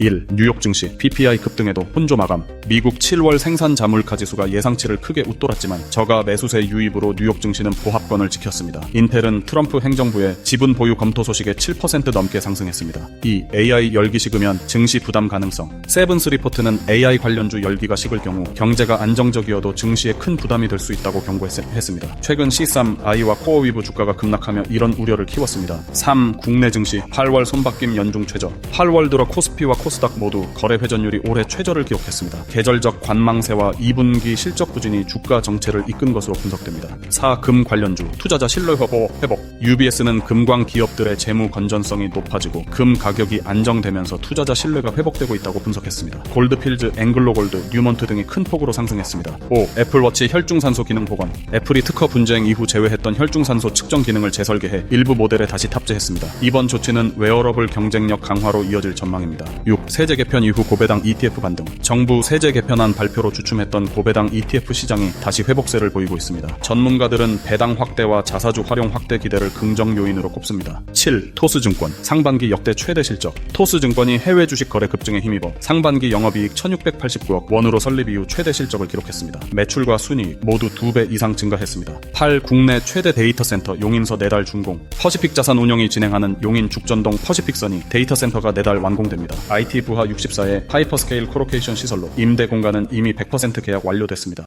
1. 뉴욕 증시 PPI 급등에도 혼조 마감. 미국 7월 생산 자물가 지수가 예상치를 크게 웃돌았지만 저가 매수세 유입으로 뉴욕 증시는 보합권을 지켰습니다. 인텔은 트럼프 행정부의 지분 보유 검토 소식에 7% 넘게 상승했습니다. 2. AI 열기 식으면 증시 부담 가능성. 세븐스 리포트는 AI 관련주 열기가 식을 경우 경제가 안정적이어도 증시에 큰 부담이 될 수 있다고 경고했습니다. 최근 C3, 아이와 코어 위브 주가가 급락하며 이런 우려를 키웠습니다. 3. 국내 증시 8월 손바뀜 연중 최저. 8월 들어 코스피와 코 스닥 모두 거래 회전율이 올해 최저를 기록했습니다. 계절적 관망세와 2분기 실적 부진이 주가 정체를 이끈 것으로 분석됩니다. 4. 금 관련주 투자자 신뢰 회복 회복. UBS는 금광 기업들의 재무 건전성이 높아지고 금 가격이 안정되면서 투자자 신뢰가 회복되고 있다고 분석했습니다. 골드필즈, 앵글로골드, 뉴먼트 등이 큰 폭으로 상승했습니다. 5. 애플워치 혈중산소 기능 복원. 애플이 특허 분쟁 이후 제외했던 혈중산소 측정 기능을 재설계해 일부 모델에 다시 탑재했습니다. 이번 조치는 웨어러블 경쟁력 강화로 이어질 전망입니다. 6. 세제 개편 이후 고배당 ETF 반등. 정부 세제 개편안 발표로 주춤했던 고배당 ETF 시장이 다시 회복세를 보이고 있습니다. 전문가들은 배당 확대와 자사주 활용 확대 기대를 긍정 요인으로 꼽습니다. 7. 토스증권 상반기 역대 최대 실적. 토스증권이 해외 주식 거래 급증에 힘입어 상반기 영업이익 1689억 원으로 설립 이후 최대 실적을 기록했습니다. 매출과 순이익 모두 2배 이상 증가했습니다. 8. 국내 최대 데이터 센터 용인서 내달 준공. 퍼시픽 자산 운영이 진행하는 용인 죽전동 퍼시픽선이 데이터 센터가 내달 완공됩니다. IT 부하 64의 하이퍼스케일 코로케이션 시설로 임대 공간은 이미 100% 계약 완료됐습니다.